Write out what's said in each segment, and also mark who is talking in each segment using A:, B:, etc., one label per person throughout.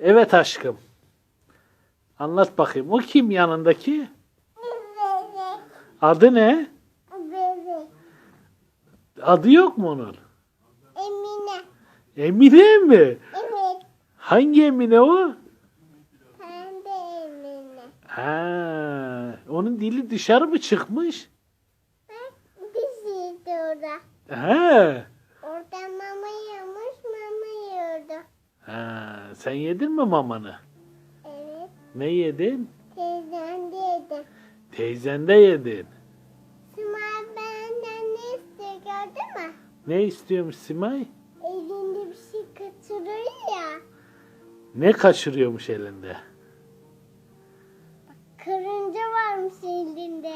A: Evet aşkım. Anlat bakayım. O kim yanındaki? Adı ne? Adı yok mu onun?
B: Emine.
A: Emine mi?
B: Evet.
A: Hangi Emine o?
B: Pembe Emine.
A: Ha, onun dili dışarı mı çıkmış?
B: Diziydi orada.
A: Ha.
B: Orada mama yemiş mama yiyordu.
A: Ha, sen yedin mi mamanı?
B: Evet.
A: Ne yedin?
B: Teyzem dedi.
A: Teyzen de yedin.
B: Simay benden ne istiyor gördün mü?
A: Ne istiyormuş Simay?
B: Elinde bir şey kaçırıyor ya.
A: Ne kaçırıyormuş elinde?
B: Karınca varmış elinde.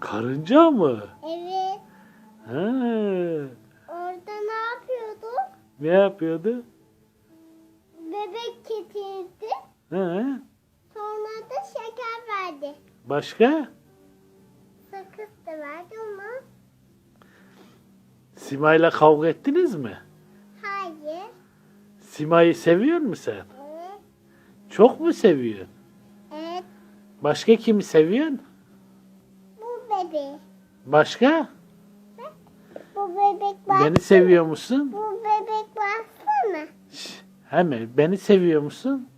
A: Karınca mı?
B: Evet.
A: Ha,
B: Orada ne yapıyordu?
A: ne yapıyordu? Ha,
B: Sonra da şeker verdi.
A: başka?
B: Sakız da verdi ama
A: Simay'la kavga ettiniz mi?
B: hayır.
A: Simay'ı seviyor musun sen?
B: Evet.
A: Çok mu seviyorsun?
B: Evet.
A: Başka kimi seviyorsun?
B: Bu bebek.
A: Başka?
B: Bu bebek baksana.
A: Beni seviyor musun?
B: Bu bebek baksana.
A: Şş, Hemen beni seviyor musun?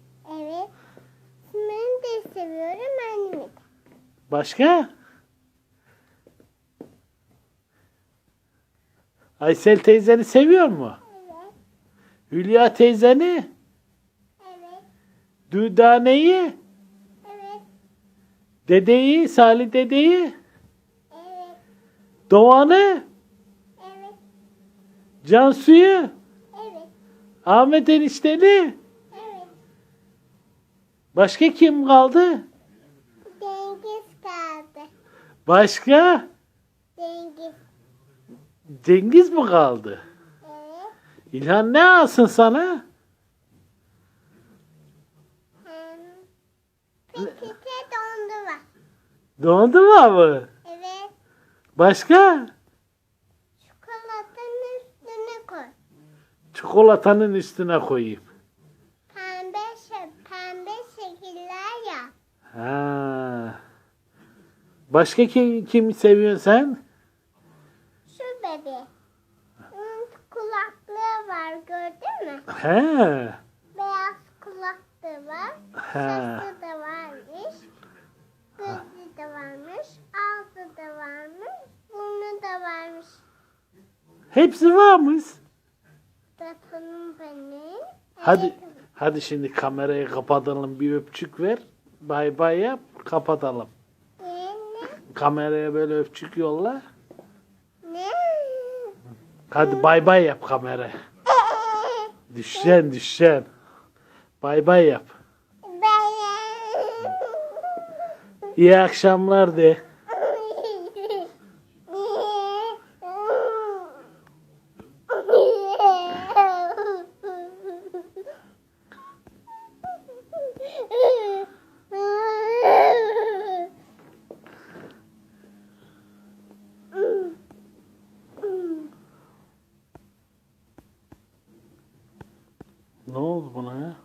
B: Seviyorum annemi de.
A: Başka? Aysel teyzeni seviyor mu?
B: Evet.
A: Hülya teyzeni?
B: Evet.
A: Düdane'yi?
B: Evet.
A: Dedeyi? Salih dedeyi?
B: Evet.
A: Doğan'ı?
B: Evet.
A: Cansu'yu?
B: Evet.
A: Ahmet enişteni? Başka kim kaldı?
B: Cengiz kaldı.
A: Başka?
B: Cengiz.
A: Cengiz mi kaldı?
B: Evet.
A: İlhan ne alsın sana?
B: Hem Petite dondu var.
A: Dondurma mı?
B: Evet.
A: Başka?
B: Çikolatanın üstüne koy.
A: Çikolatanın üstüne koyayım.
B: Pembe, şe- pembe şekiller ya.
A: Ha. Başka kim, kim seviyorsun sen?
B: Şu. Onun kulaklığı var gördün mü?
A: He.
B: Beyaz kulaklığı var.
A: He.
B: Sesi de varmış. Gözü de varmış. Ağzı da varmış. Burnu da varmış.
A: Hepsi varmış.
B: Tatlım benim.
A: Hadi hadi şimdi kamerayı kapatalım bir öpücük ver. Bay bay yap kapatalım. Kameraya böyle öpücük yolla. Hadi bay bay yap kamera. Düşeceksin düşeceksin. Bay bay yap. İyi akşamlar de. Ne oldu buna ya?